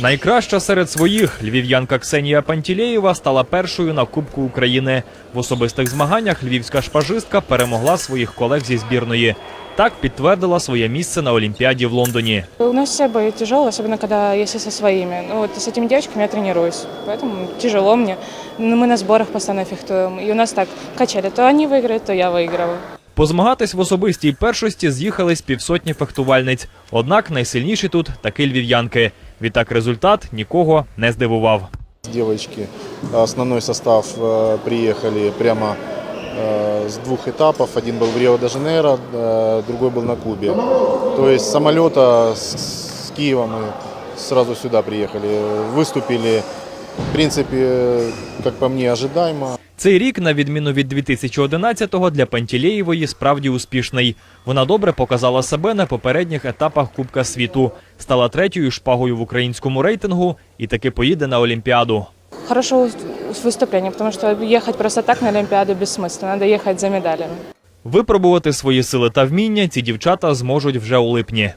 Найкраща серед своїх львів'янка Ксенія Пантілеєва стала першою на Кубку України. В особистих змаганнях львівська шпажистка перемогла своїх колег зі збірної. Так підтвердила своє місце на Олімпіаді в Лондоні. У нас все бои тяжелые, особенно когда если со своими. Ну вот с этими девочками я тренируюсь, поэтому тяжело мне. Но мы на сборах постоянно фехтуем. И у нас так качали, то они выиграют, то я выигрываю. Позмагатись в особистій першості з'їхались півсотні фехтувальниць. Однак найсильніші тут таки львів'янки. Відтак результат нікого не здивував. Девочки, основной состав э, приехали прямо э, с двух этапов. Один был в Рио-де-Жанейро, э, другой был на Кубе. То есть с самолета с, с Киева мы сразу сюда приехали. Выступили, в принципе, как по мне, ожидаемо. Цей рік, на відміну від 2011-го, для Пантілеєвої справді успішний. Вона добре показала себе на попередніх етапах Кубка світу, стала третьою шпагою в українському рейтингу і таки поїде на Олімпіаду. Хорошее ус- выступление, потому что ехать просто так на Олимпиаду бессмысленно. Надо ехать за медалями. Випробувати свої сили та вміння ці дівчата зможуть вже у липні.